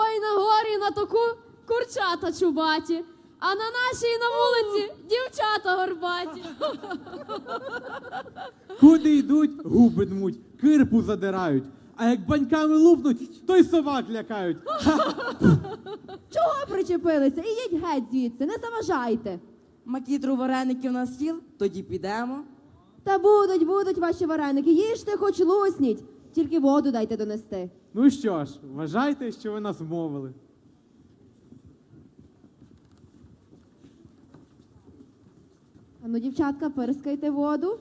Ой на горі на току курчата чубаті, а на нашій на вулиці дівчата горбаті. Куди йдуть, губи дмуть, кирпу задирають. А як баньками лупнуть, то й собак лякають. Чого причепилися? Ідіть геть звідси, не заважайте. Макітру вареників на стіл, тоді підемо. Та будуть, будуть ваші вареники. Їжте, хоч лусніть. Тільки воду дайте донести. Ну що ж, вважайте, що ви нас вмовили. Ану, дівчатка, перескайте воду.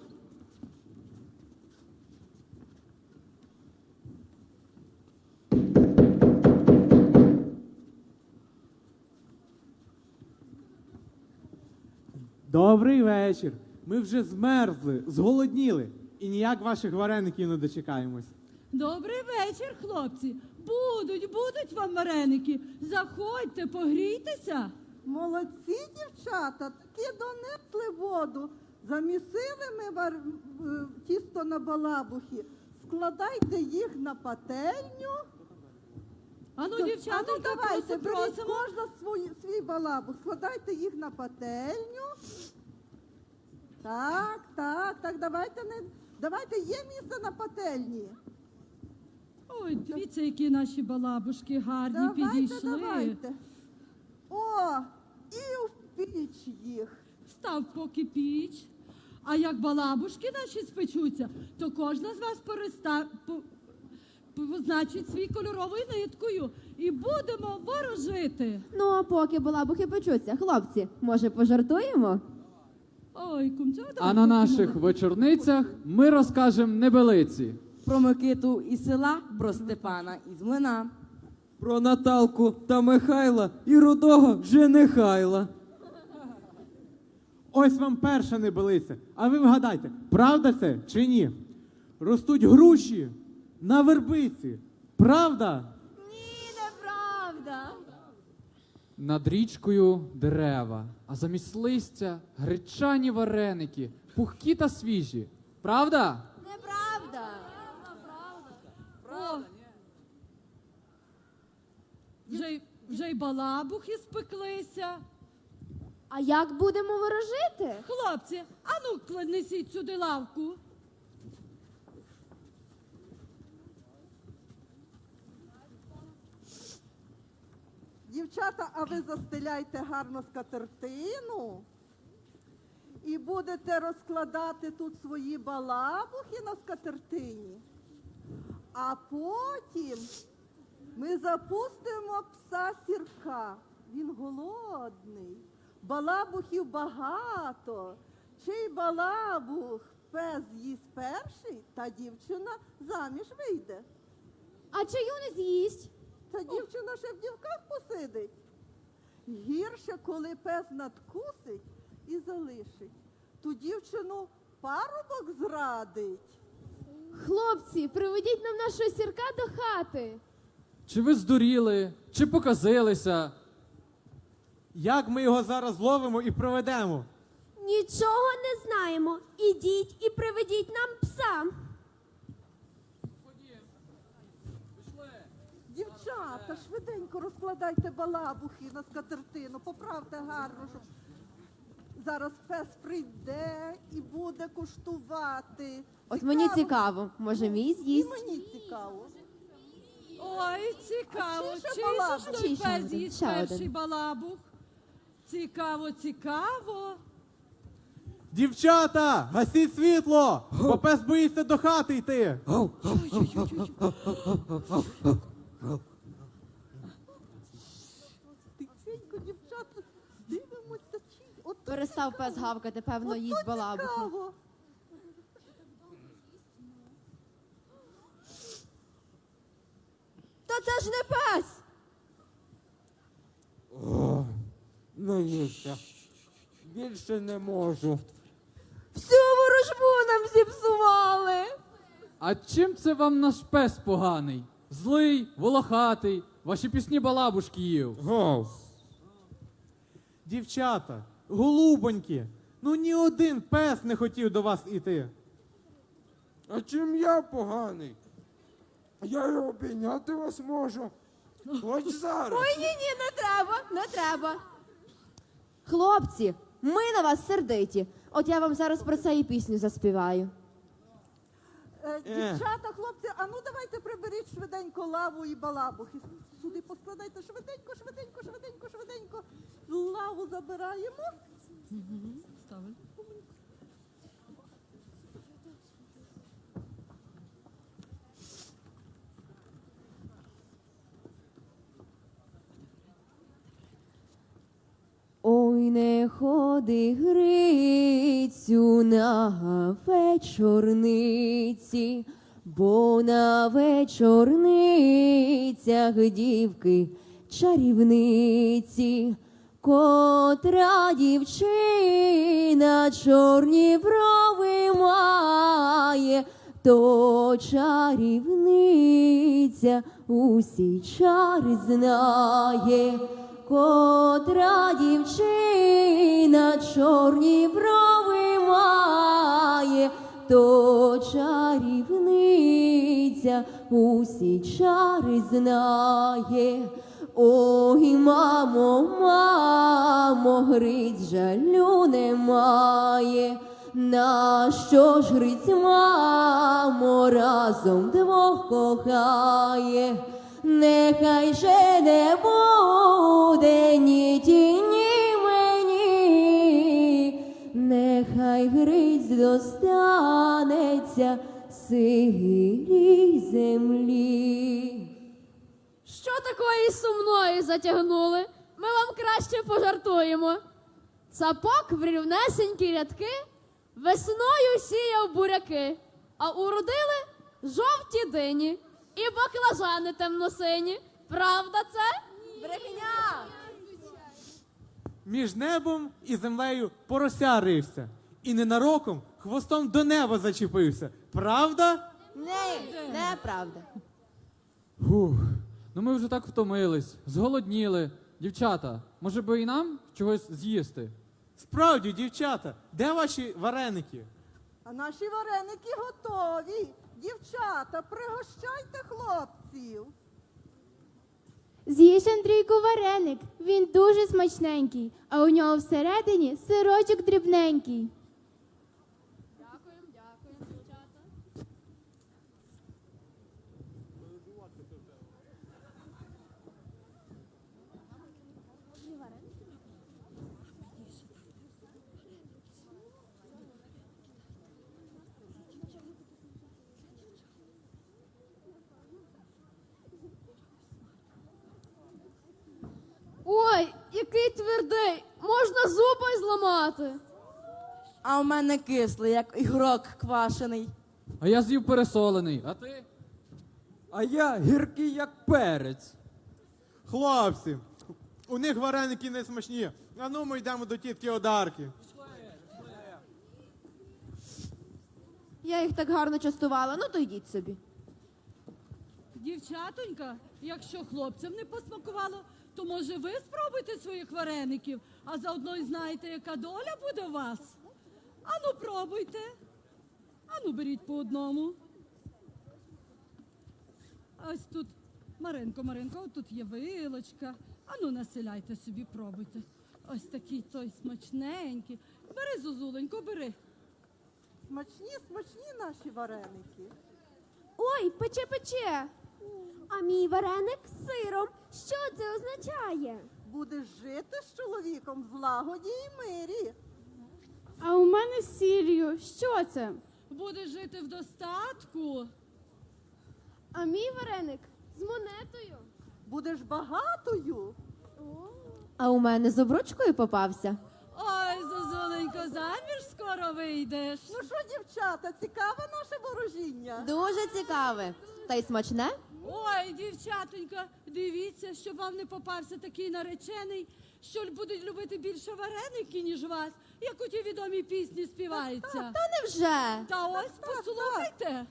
Добрий вечір. Ми вже змерзли, зголодніли і ніяк ваших вареників не дочекаємось. Добрий вечір, хлопці. Будуть, будуть вам вареники. Заходьте, погрійтеся. Молодці, дівчата, таки донесли воду. Замісили ми вар... е, тісто на балабухи. Складайте їх на пательню. Ану, дівчата, ану, давайте, просимо, кожна свій, свій балабух. Складайте їх на пательню. Так, так, так, давайте не. Давайте є місце на пательні. Ой, дивіться, які наші балабушки гарні Давайте, підійшли. давайте. О, і в піч їх. Став поки піч. А як балабушки наші спечуться, то кожна з вас переста... позначить свій кольоровою ниткою і будемо ворожити. Ну, а поки балабухи печуться, хлопці, може пожартуємо? Ой, кумця, А на наших вечорницях ми розкажемо небелиці. Про Микиту із села, про Степана із млина. Про Наталку та Михайла і рудого женихайла. Ось вам перша небелиця. А ви вгадайте, правда це чи ні? Ростуть груші на вербиці. Правда? Ні, неправда. Над річкою дерева, а замість листя гречані вареники, пухкі та свіжі. Правда? Неправда. О, вже, й- вже й балабухи спеклися. А як будемо ворожити? Хлопці, ану, несіть сюди лавку. Дівчата, а ви застеляйте гарно скатертину і будете розкладати тут свої балабухи на скатертині. А потім ми запустимо пса сірка. Він голодний. Балабухів багато. Чий балабух пес з'їсть перший, та дівчина заміж вийде. А чаю не з'їсть? Та дівчина ще в дівках посидить. Гірше, коли пес надкусить і залишить. Ту дівчину парубок зрадить. Хлопці, приведіть нам нашого сірка до хати. Чи ви здуріли, чи показилися? Як ми його зараз зловимо і проведемо? Нічого не знаємо. Ідіть і приведіть нам пса. Дівчата, швиденько розкладайте балабухи на скатертину, поправте гарно, щоб зараз пес прийде і буде куштувати. От мені цікаво, може мій І з'їсть? мені цікаво. Ой, цікаво. А чи ще Чи балабух? ж той ще пес один? з'їсть Ще перший один. балабух? Цікаво, цікаво. Дівчата, гасіть світло, бо пес боїться до хати йти. Тихенько, дівчата, дивимося, чи Перестав пес гавкати, певно, Ото їсть балабухи. цікаво. Та це ж не пес! Наївся. Більше не можу. Всю ворожбу нам зіпсували! А чим це вам наш пес поганий? Злий, волохатий, ваші пісні балабушки їв. Гав. Дівчата, голубоньки, ну ні один пес не хотів до вас іти. А чим я поганий? Я його обійняти вас можу. Хоч зараз. Ой, ні, ні, не треба, не треба. Хлопці, ми на вас сердиті. От я вам зараз про це і пісню заспіваю. Е, Дівчата, хлопці, а ну давайте приберіть швиденько лаву і балабухи. Сюди поскладайте швиденько, швиденько, швиденько, швиденько. Лаву забираємо. Ставимо. Ой, не ходи Грицю на бо на вечорницях дівки чарівниці, котра дівчина чорні брови має, то чарівниця усі чари знає, котра дівчина чорні брови має, то чарівниця усі чари знає. Ой, мамо, мамо, Гриць жалю немає. Нащо ж Гриць, мамо, разом двох кохає? Нехай же не буде ні тіні нехай Гриць достанеться сирій землі. Що такої сумної затягнули? Ми вам краще пожартуємо. Цапок в рівнесенькі рядки весною сіяв буряки, а уродили жовті дині і баклажани темносині. Правда це? Брехня! Між небом і землею порося рився. І ненароком хвостом до неба зачепився. Правда? Не, неправда. Фух. Ну ми вже так втомились, зголодніли. Дівчата, може би і нам чогось з'їсти? Справді, дівчата, де ваші вареники? А наші вареники готові. Дівчата, пригощайте хлопців. З'їж Андрійку вареник, він дуже смачненький, а у нього всередині сирочок дрібненький. Ой, який твердий, можна зуби й зламати. А у мене кислий, як ігрок квашений. А я з'їв пересолений, а ти? А я гіркий, як перець. Хлопці, у них вареники не смачні. А ну ми йдемо до тітки Одарки. Я їх так гарно частувала, ну то йдіть собі. Дівчатонька, якщо хлопцям не посмакувало, то може ви спробуйте своїх вареників, а заодно й знаєте, яка доля буде у вас. Ану, пробуйте. Ану, беріть по одному. Ось тут, Маринко, Маринко, от тут є вилочка. Ану, населяйте собі, пробуйте. Ось такий той смачненький. Бери, Зозуленько, бери. Смачні, смачні наші вареники. Ой, пече пече. А мій вареник з сиром. Що це означає? Будеш жити з чоловіком в злагоді і мирі. А у мене з сіллю. Що це? Будеш жити в достатку. А мій вареник з монетою. Будеш багатою. А у мене з обручкою попався. Скоро вийдеш. Ну що, дівчата, цікаве наше ворожіння? Дуже цікаве. Та й смачне? Ой, дівчатонька, дивіться, щоб вам не попався такий наречений, що будуть любити більше вареники, ніж вас, як у ті відомі пісні співаються. Та невже? Та ось послухайте.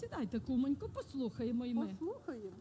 Сідайте, кумонько, послухаємо й ми. Послухаємо.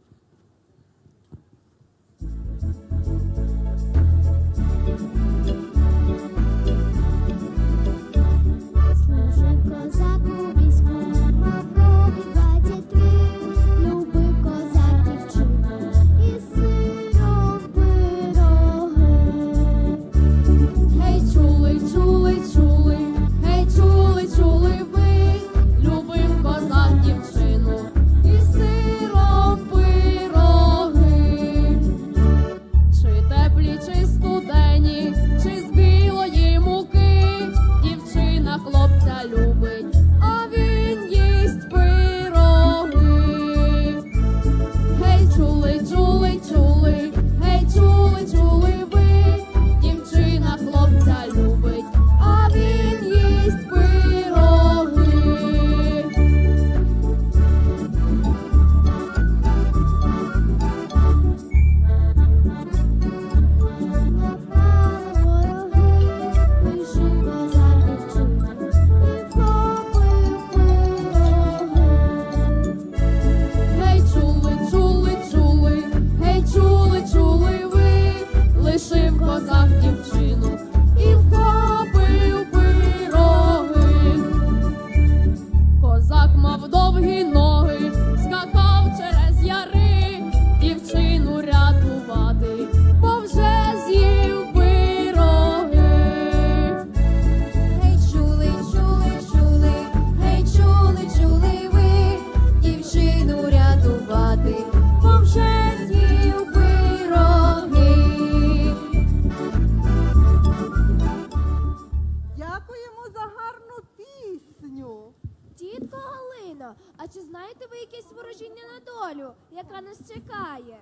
А чи знаєте ви якесь ворожіння на долю, яка нас чекає?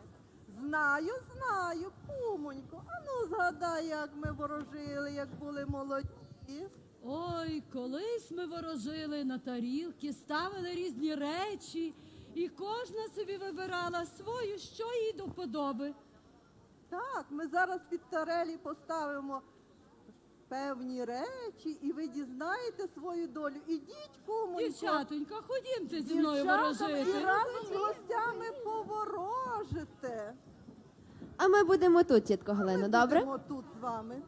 Знаю, знаю, кумонько. А ну згадай, як ми ворожили, як були молоді. Ой, колись ми ворожили на тарілки, ставили різні речі, і кожна собі вибирала свою, що їй до вподоби. Так, ми зараз під тарелі поставимо певні речі, і ви дізнаєте свою долю. Ідіть, кумонько. Дівчатонька, ходімте зі мною Дівчатам і разом з гостями поворожите. А ми будемо тут, тітко Галино, добре? Будемо тут з вами.